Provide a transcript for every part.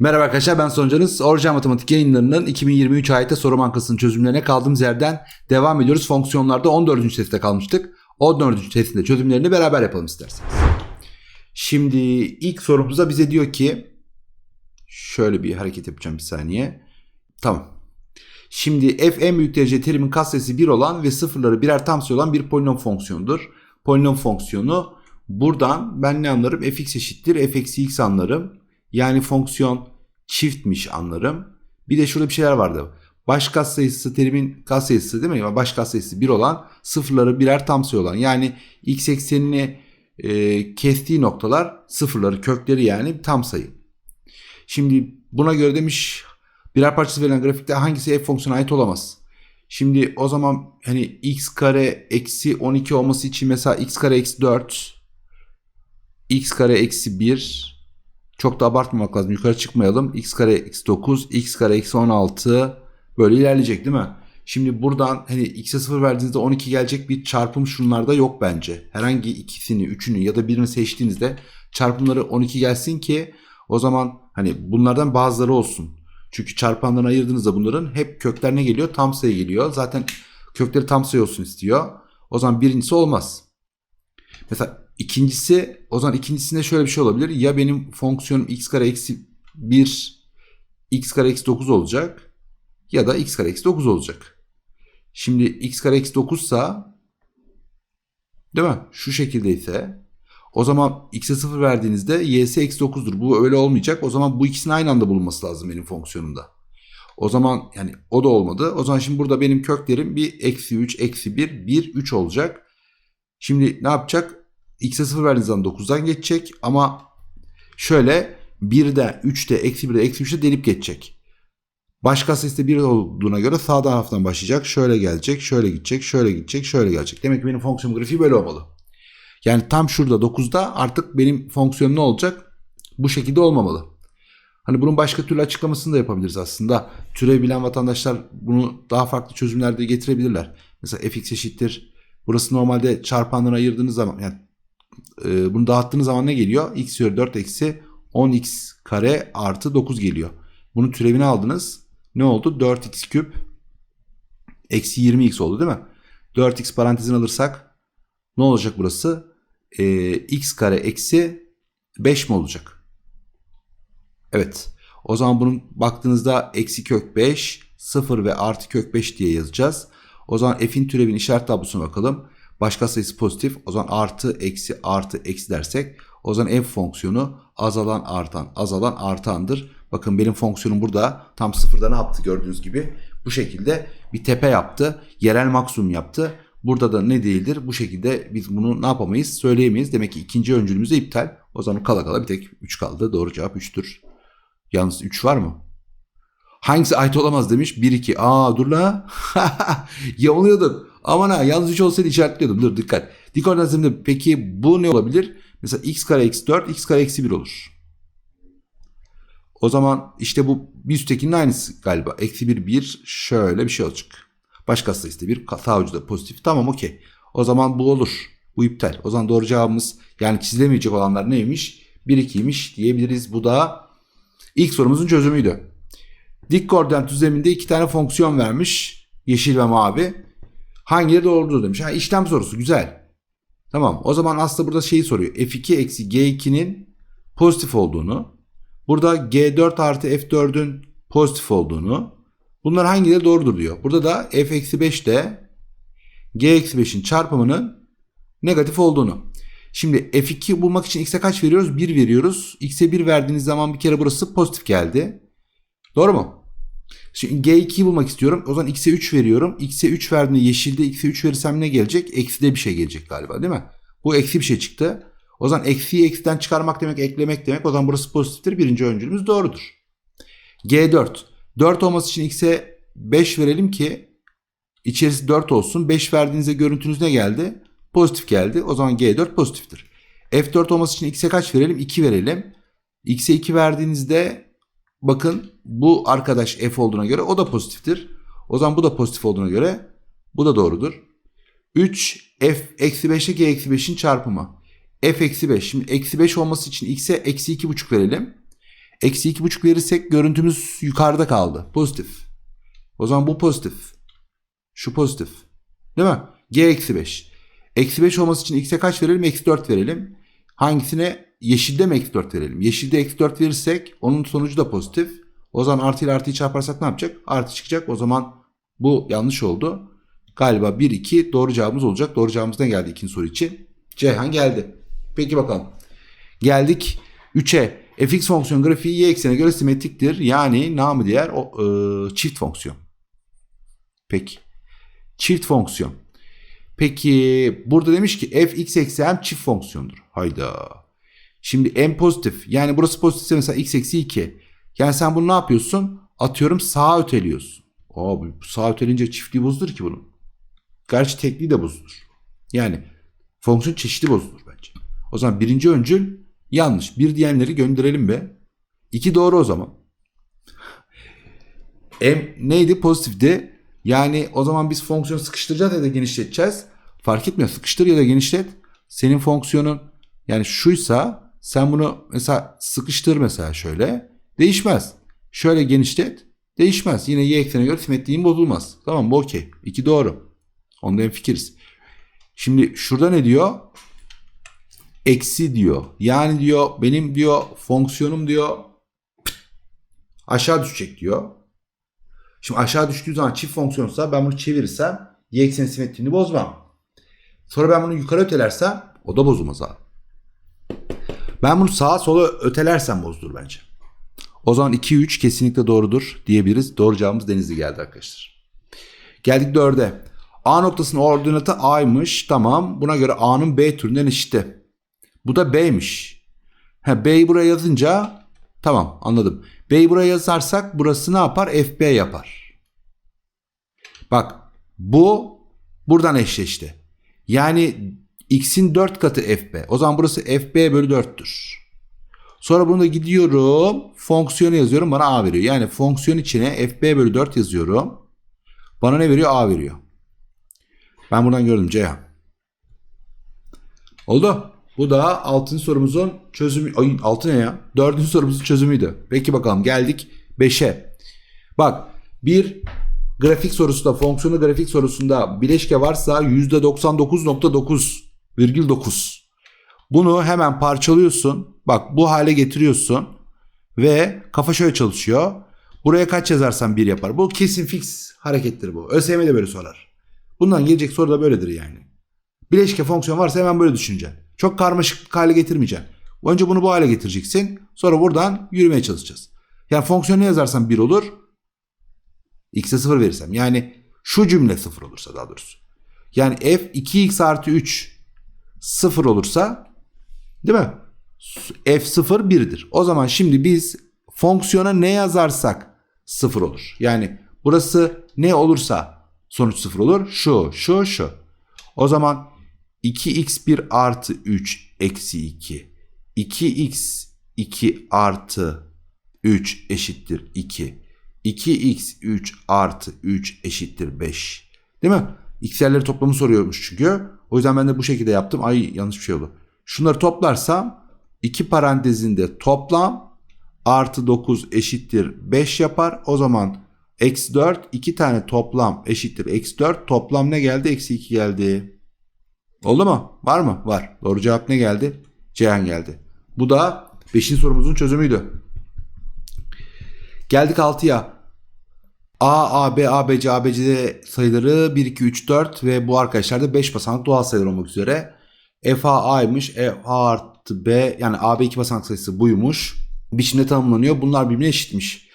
Merhaba arkadaşlar ben Soncanız. Orijinal Matematik yayınlarının 2023 ayette soru bankasının çözümlerine kaldığımız yerden devam ediyoruz. Fonksiyonlarda 14. testte kalmıştık. 14. testinde çözümlerini beraber yapalım isterseniz. Şimdi ilk sorumuzda bize diyor ki şöyle bir hareket yapacağım bir saniye. Tamam. Şimdi f en büyük derece terimin katsayısı 1 olan ve sıfırları birer tam sayı olan bir polinom fonksiyonudur. Polinom fonksiyonu buradan ben ne anlarım? fx eşittir f eksi x anlarım. Yani fonksiyon çiftmiş anlarım. Bir de şurada bir şeyler vardı. Baş katsayısı terimin katsayısı değil mi? Baş katsayısı 1 olan sıfırları birer tam sayı olan. Yani x eksenini e, kestiği noktalar sıfırları kökleri yani tam sayı. Şimdi buna göre demiş birer parçası verilen grafikte hangisi f fonksiyona ait olamaz? Şimdi o zaman hani x kare eksi 12 olması için mesela x kare eksi 4 x kare eksi 1 çok da abartmamak lazım. Yukarı çıkmayalım. x kare eksi 9, x kare eksi 16 böyle ilerleyecek değil mi? Şimdi buradan hani x'e 0 verdiğinizde 12 gelecek bir çarpım şunlarda yok bence. Herhangi ikisini, üçünü ya da birini seçtiğinizde çarpımları 12 gelsin ki o zaman hani bunlardan bazıları olsun. Çünkü çarpanlarını ayırdığınızda bunların hep kökler ne geliyor? Tam sayı geliyor. Zaten kökleri tam sayı olsun istiyor. O zaman birincisi olmaz. Mesela ikincisi o zaman ikincisinde şöyle bir şey olabilir. Ya benim fonksiyonum x kare eksi 1 x kare eksi 9 olacak ya da x kare eksi 9 olacak. Şimdi x kare eksi 9 sa değil mi? Şu şekilde ise o zaman x'e 0 verdiğinizde y'si eksi 9'dur. Bu öyle olmayacak. O zaman bu ikisinin aynı anda bulunması lazım benim fonksiyonumda. O zaman yani o da olmadı. O zaman şimdi burada benim köklerim bir eksi 3, eksi 1, 1, 3 olacak. Şimdi ne yapacak? X'e 0 verdiğiniz zaman 9'dan geçecek ama şöyle 1'de, 3'te, eksi 1'de, eksi 3'te delip geçecek. Başka sayısı 1 olduğuna göre sağ taraftan başlayacak. Şöyle gelecek, şöyle gidecek, şöyle gidecek, şöyle gelecek. Demek ki benim fonksiyon grafiği böyle olmalı. Yani tam şurada 9'da artık benim fonksiyonum ne olacak? Bu şekilde olmamalı. Hani bunun başka türlü açıklamasını da yapabiliriz aslında. Türev bilen vatandaşlar bunu daha farklı çözümlerde getirebilirler. Mesela fx eşittir. Burası normalde çarpanlarına ayırdığınız zaman yani e, bunu dağıttığınız zaman ne geliyor? x üzeri 4 eksi 10x kare artı 9 geliyor. Bunun türevini aldınız. Ne oldu? 4x küp eksi 20x oldu değil mi? 4x parantezini alırsak ne olacak burası? Ee, x kare eksi 5 mi olacak? Evet. O zaman bunun baktığınızda eksi kök 5, 0 ve artı kök 5 diye yazacağız. O zaman f'in türevin işaret tablosuna bakalım. Başka sayısı pozitif. O zaman artı, eksi, artı, eksi dersek o zaman f fonksiyonu azalan, artan, azalan, artandır. Bakın benim fonksiyonum burada tam sıfırda ne yaptı gördüğünüz gibi. Bu şekilde bir tepe yaptı. Yerel maksimum yaptı. Burada da ne değildir? Bu şekilde biz bunu ne yapamayız? Söyleyemeyiz. Demek ki ikinci öncülümüz de iptal. O zaman kala kala bir tek 3 kaldı. Doğru cevap 3'tür. Yalnız 3 var mı? Hangisi ait olamaz demiş. 1 2. Aa dur la. Yanılıyorduk. Aman ha yalnız 3 olsaydı işaretliyordum. Dur dikkat. Dik koordinatımda peki bu ne olabilir? Mesela x kare eksi 4 x kare eksi 1 olur. O zaman işte bu bir üsttekinin aynısı galiba. Eksi 1 1 şöyle bir şey olacak. Başka sayısı da bir sağ ucu da pozitif. Tamam okey. O zaman bu olur. Bu iptal. O zaman doğru cevabımız yani çizilemeyecek olanlar neymiş? 1 2'ymiş diyebiliriz. Bu da ilk sorumuzun çözümüydü. Dik koordinat düzleminde iki tane fonksiyon vermiş. Yeşil ve mavi. Hangileri doğrudur demiş. Ha, işlem sorusu güzel. Tamam o zaman aslında burada şeyi soruyor. F2 eksi G2'nin pozitif olduğunu. Burada G4 artı F4'ün pozitif olduğunu. Bunlar hangileri doğrudur diyor. Burada da F eksi 5 de G eksi 5'in çarpımının negatif olduğunu. Şimdi F2 bulmak için X'e kaç veriyoruz? 1 veriyoruz. X'e 1 verdiğiniz zaman bir kere burası pozitif geldi. Doğru mu? Şimdi G2'yi bulmak istiyorum. O zaman X'e 3 veriyorum. X'e 3 verdiğinde yeşilde X'e 3 verirsem ne gelecek? Eksi de bir şey gelecek galiba değil mi? Bu eksi bir şey çıktı. O zaman eksiyi eksiden çıkarmak demek eklemek demek. O zaman burası pozitiftir. Birinci öncülümüz doğrudur. G4. 4 olması için X'e 5 verelim ki içerisi 4 olsun. 5 verdiğinizde görüntünüz ne geldi? Pozitif geldi. O zaman G4 pozitiftir. F4 olması için X'e kaç verelim? 2 verelim. X'e 2 verdiğinizde bakın bu arkadaş F olduğuna göre o da pozitiftir. O zaman bu da pozitif olduğuna göre bu da doğrudur. 3 F eksi 5 ile G eksi 5'in çarpımı. F eksi 5. Şimdi eksi 5 olması için X'e eksi 2,5 verelim. Eksi 2,5 verirsek görüntümüz yukarıda kaldı. Pozitif. O zaman bu pozitif. Şu pozitif. Değil mi? G eksi 5. Eksi 5 olması için x'e kaç verelim? Eksi 4 verelim. Hangisine? Yeşilde mi eksi 4 verelim? Yeşilde eksi 4 verirsek onun sonucu da pozitif. O zaman artı ile artıyı çarparsak ne yapacak? Artı çıkacak. O zaman bu yanlış oldu. Galiba 1-2 doğru cevabımız olacak. Doğru cevabımız ne geldi ikinci soru için? Ceyhan geldi. Peki bakalım. Geldik 3'e. fx fonksiyon grafiği y eksene göre simetriktir. Yani namı diğer o, e, çift fonksiyon. Peki. Çift fonksiyon. Peki burada demiş ki f x eksi m çift fonksiyondur. Hayda. Şimdi m pozitif. Yani burası pozitifse mesela x eksi 2. Yani sen bunu ne yapıyorsun? Atıyorum sağa öteliyorsun. Abi sağa ötelince çiftliği bozulur ki bunun. Gerçi tekliği de bozulur. Yani fonksiyon çeşidi bozulur bence. O zaman birinci öncül yanlış. Bir diyenleri gönderelim be. İki doğru o zaman. M neydi? Pozitifti. Yani o zaman biz fonksiyonu sıkıştıracağız ya da genişleteceğiz. Fark etmiyor. Sıkıştır ya da genişlet. Senin fonksiyonun yani şuysa sen bunu mesela sıkıştır mesela şöyle. Değişmez. Şöyle genişlet. Değişmez. Yine y eksenine göre simetriğin bozulmaz. Tamam mı? Okey. İki doğru. Onda fikiriz. Şimdi şurada ne diyor? Eksi diyor. Yani diyor benim diyor fonksiyonum diyor aşağı düşecek diyor. Şimdi aşağı düştüğü zaman çift fonksiyonsa ben bunu çevirirsem y ekseni simetriğini bozmam. Sonra ben bunu yukarı ötelersem o da bozulmaz abi. Ben bunu sağa sola ötelersem bozdur bence. O zaman 2-3 kesinlikle doğrudur diyebiliriz. Doğru cevabımız Denizli geldi arkadaşlar. Geldik 4'e. A noktasının ordinatı A'ymış. Tamam. Buna göre A'nın B türünden eşitti. Bu da B'miş. Ha, B'yi buraya yazınca tamam anladım. B'yi buraya yazarsak burası ne yapar? FB yapar. Bak bu buradan eşleşti. Yani x'in 4 katı fb. O zaman burası fb bölü 4'tür. Sonra bunu da gidiyorum fonksiyonu yazıyorum bana a veriyor. Yani fonksiyon içine fb bölü 4 yazıyorum. Bana ne veriyor? a veriyor. Ben buradan gördüm Ceyhan. Oldu. Bu da 6. sorumuzun çözümü. Ay 6 ne ya? 4. sorumuzun çözümüydü. Peki bakalım geldik 5'e. Bak bir grafik sorusunda fonksiyonu grafik sorusunda bileşke varsa %99.9 virgül 9. Bunu hemen parçalıyorsun. Bak bu hale getiriyorsun. Ve kafa şöyle çalışıyor. Buraya kaç yazarsan bir yapar. Bu kesin fix harekettir bu. ÖSYM de böyle sorar. Bundan gelecek soru da böyledir yani. Bileşke fonksiyon varsa hemen böyle düşüneceksin. Çok karmaşık hale getirmeyeceksin. Önce bunu bu hale getireceksin. Sonra buradan yürümeye çalışacağız. Yani fonksiyonu yazarsan 1 olur. X'e 0 verirsem. Yani şu cümle 0 olursa daha doğrusu. Yani f 2x artı 3 0 olursa değil mi? f 0 1'dir. O zaman şimdi biz fonksiyona ne yazarsak 0 olur. Yani burası ne olursa sonuç 0 olur. Şu, şu, şu. O zaman 2x1 artı 3 eksi 2. 2x 2 artı 3 eşittir 2. 2x3 artı 3 eşittir 5. Değil mi? X'lerleri toplamı soruyormuş çünkü. O yüzden ben de bu şekilde yaptım. Ay yanlış bir şey oldu. Şunları toplarsam 2 parantezinde toplam artı 9 eşittir 5 yapar. O zaman eksi 4 2 tane toplam eşittir eksi 4. Toplam ne geldi? Eksi 2 geldi. Oldu mu? Var mı? Var. Doğru cevap ne geldi? Ceyhan geldi. Bu da 5. sorumuzun çözümüydü. Geldik 6'ya. A, A, B, A, B, C, A, B, C sayıları 1, 2, 3, 4 ve bu arkadaşlar da 5 basamaklı doğal sayılar olmak üzere. F, A, A'ymış. F, A artı B yani A, B 2 basamak sayısı buymuş. Biçimde tanımlanıyor. Bunlar birbirine eşitmiş.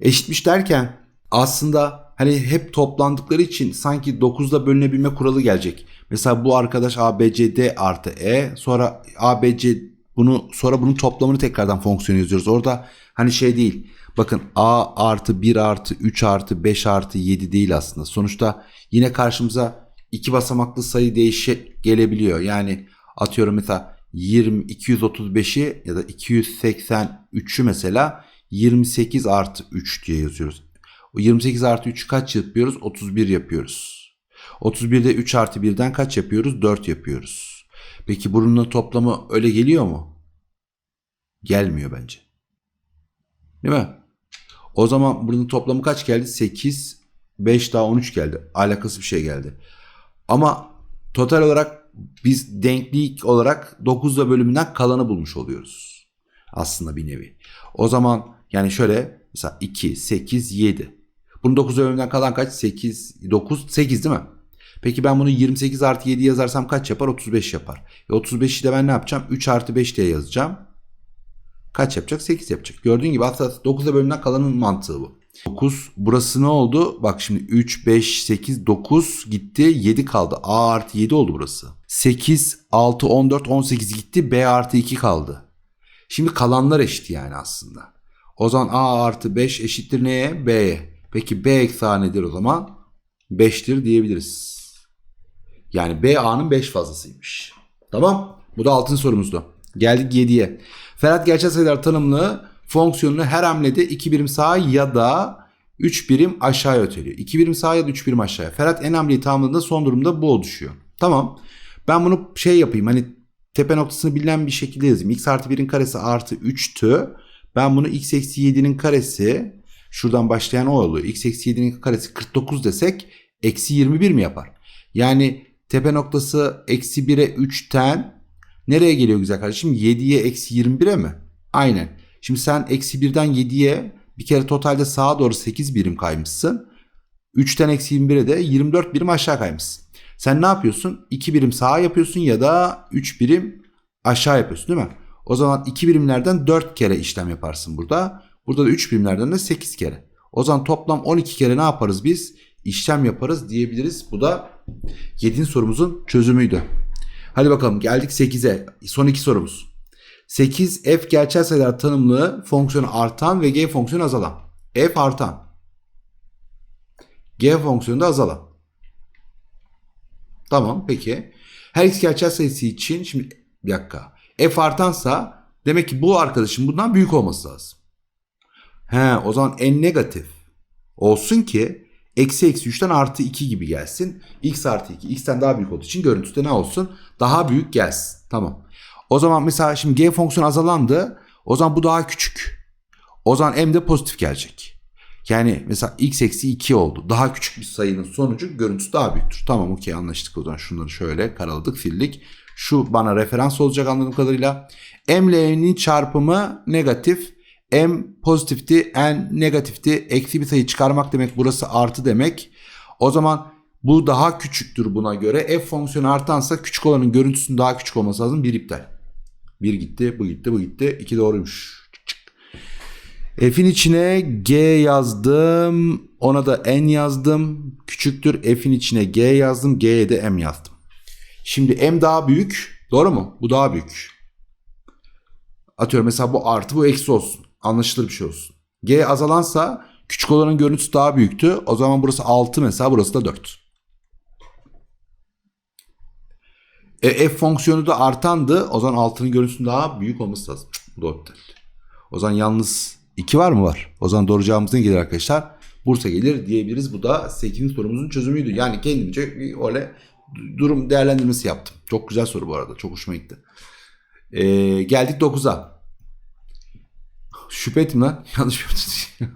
Eşitmiş derken aslında hani hep toplandıkları için sanki 9'da bölünebilme kuralı gelecek. Mesela bu arkadaş A, B, C, D artı E. Sonra A, B, C bunu sonra bunun toplamını tekrardan fonksiyon yazıyoruz. Orada hani şey değil. Bakın A artı 1 artı 3 artı 5 artı 7 değil aslında. Sonuçta yine karşımıza iki basamaklı sayı değişe gelebiliyor. Yani atıyorum mesela 20, 235'i ya da 283'ü mesela 28 artı 3 diye yazıyoruz. O 28 artı 3 kaç yapıyoruz? 31 yapıyoruz. 31'de 3 artı 1'den kaç yapıyoruz? 4 yapıyoruz. Peki bunun toplamı öyle geliyor mu? Gelmiyor bence. Değil mi? O zaman bunun toplamı kaç geldi? 8, 5 daha 13 geldi. Alakası bir şey geldi. Ama total olarak biz denklik olarak 9'da bölümünden kalanı bulmuş oluyoruz. Aslında bir nevi. O zaman yani şöyle mesela 2, 8, 7. Bunun 9 bölümünden kalan kaç? 8, 9, 8 değil mi? Peki ben bunu 28 artı 7 yazarsam kaç yapar? 35 yapar. E 35'i de ben ne yapacağım? 3 artı 5 diye yazacağım. Kaç yapacak? 8 yapacak. Gördüğün gibi aslında 9'da bölümünden kalanın mantığı bu. 9 burası ne oldu? Bak şimdi 3, 5, 8, 9 gitti 7 kaldı. A artı 7 oldu burası. 8, 6, 14, 18 gitti B artı 2 kaldı. Şimdi kalanlar eşit yani aslında. O zaman A artı 5 eşittir neye? B'ye. Peki B eksi A nedir o zaman? 5'tir diyebiliriz. Yani B A'nın 5 fazlasıymış. Tamam. Bu da altın sorumuzdu. Geldik 7'ye. Ferhat gerçel sayılar tanımlı fonksiyonunu her hamlede 2 birim sağa ya da 3 birim aşağıya öteliyor. 2 birim sağa ya da 3 birim aşağıya. Ferhat en hamleyi tamamladığında son durumda bu oluşuyor. Tamam. Ben bunu şey yapayım hani tepe noktasını bilinen bir şekilde yazayım. x artı 1'in karesi artı 3'tü. Ben bunu x eksi 7'nin karesi şuradan başlayan o oluyor. x eksi 7'nin karesi 49 desek eksi 21 mi yapar? Yani tepe noktası eksi 1'e 3'ten nereye geliyor güzel kardeşim? 7'ye eksi 21'e mi? Aynen. Şimdi sen eksi 1'den 7'ye bir kere totalde sağa doğru 8 birim kaymışsın. 3'ten eksi 21'e de 24 birim aşağı kaymışsın. Sen ne yapıyorsun? 2 birim sağa yapıyorsun ya da 3 birim aşağı yapıyorsun değil mi? O zaman 2 birimlerden 4 kere işlem yaparsın burada. Burada da 3 birimlerden de 8 kere. O zaman toplam 12 kere ne yaparız biz? İşlem yaparız diyebiliriz. Bu da 7. sorumuzun çözümüydü. Hadi bakalım geldik 8'e. Son iki sorumuz. 8 f gerçel sayılar tanımlı fonksiyonu artan ve g fonksiyonu azalan. f artan. G fonksiyonu da azalan. Tamam peki. Her x gerçel sayısı için şimdi bir dakika. F artansa demek ki bu arkadaşın bundan büyük olması lazım. He o zaman n negatif olsun ki eksi eksi 3'ten artı 2 gibi gelsin. x artı 2 x'ten daha büyük olduğu için görüntüde ne olsun? Daha büyük gelsin. Tamam. O zaman mesela şimdi g fonksiyonu azalandı. O zaman bu daha küçük. O zaman m de pozitif gelecek. Yani mesela x eksi 2 oldu. Daha küçük bir sayının sonucu görüntüsü daha büyüktür. Tamam okey anlaştık o zaman şunları şöyle karaladık sildik. Şu bana referans olacak anladığım kadarıyla. M ile n'in çarpımı negatif. M pozitifti, n negatifti. Eksi bir sayı çıkarmak demek burası artı demek. O zaman bu daha küçüktür buna göre. F fonksiyonu artansa küçük olanın görüntüsünün daha küçük olması lazım. Bir iptal. Bir gitti, bu gitti, bu gitti. İki doğruymuş. F'in içine G yazdım. Ona da N yazdım. Küçüktür. F'in içine G yazdım. G'ye de M yazdım. Şimdi M daha büyük. Doğru mu? Bu daha büyük. Atıyorum mesela bu artı bu eksi olsun. Anlaşılır bir şey olsun. G azalansa küçük olanın görüntüsü daha büyüktü. O zaman burası 6 mesela burası da 4. E, f fonksiyonu da artandı. O zaman 6'nın görüntüsünün daha büyük olması lazım. Da iptal. O zaman yalnız 2 var mı var? O zaman doğru cevabımız ne gelir arkadaşlar? Bursa gelir diyebiliriz. Bu da 8. sorumuzun çözümüydü. Yani kendimce öyle durum değerlendirmesi yaptım. Çok güzel soru bu arada. Çok hoşuma gitti. Ee, geldik 9'a. Şüphe ettim lan. Yanlış bir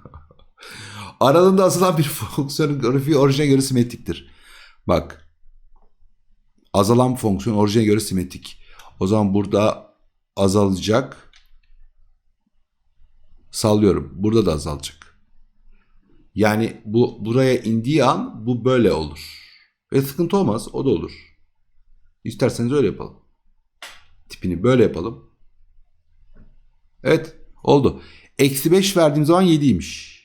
Aralığında asılan bir fonksiyonun grafiği orijine göre simetriktir. Bak. Azalan fonksiyon orijine göre simetrik. O zaman burada azalacak. Sallıyorum. Burada da azalacak. Yani bu buraya indiği an bu böyle olur. Ve sıkıntı olmaz. O da olur. İsterseniz öyle yapalım. Tipini böyle yapalım. Evet. Oldu. Eksi 5 verdiğim zaman 7'ymiş.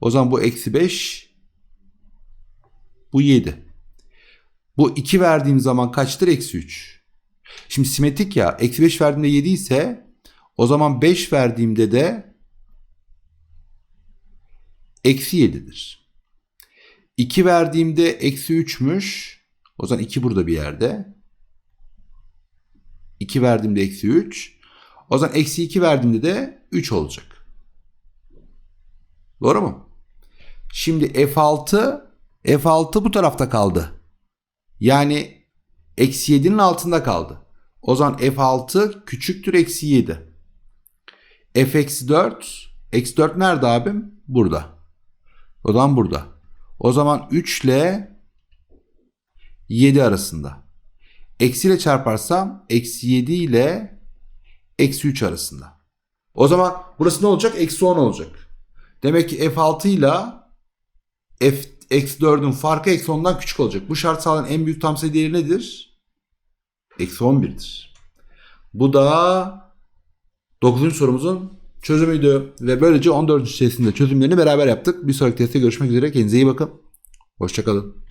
O zaman bu eksi 5 bu 7. Bu 2 verdiğim zaman kaçtır? Eksi 3. Şimdi simetrik ya. Eksi 5 verdiğimde 7 ise o zaman 5 verdiğimde de eksi 7'dir. 2 verdiğimde eksi 3'müş. O zaman 2 burada bir yerde. 2 verdiğimde eksi 3. O zaman eksi 2 verdiğimde de 3 olacak. Doğru mu? Şimdi F6 F6 bu tarafta kaldı. Yani eksi 7'nin altında kaldı. O zaman F6 küçüktür eksi 7. F eksi 4 Eksi 4 nerede abim? Burada. O zaman burada. O zaman 3 ile 7 arasında. Eksi ile çarparsam eksi 7 ile eksi 3 arasında. O zaman burası ne olacak? Eksi 10 olacak. Demek ki F6 ile F eksi 4'ün farkı eksi 10'dan küçük olacak. Bu şart sağlayan en büyük tam sayı değeri nedir? Eksi 11'dir. Bu da 9. sorumuzun çözümüydü. Ve böylece 14. testinde çözümlerini beraber yaptık. Bir sonraki testte görüşmek üzere. Kendinize iyi bakın. Hoşçakalın.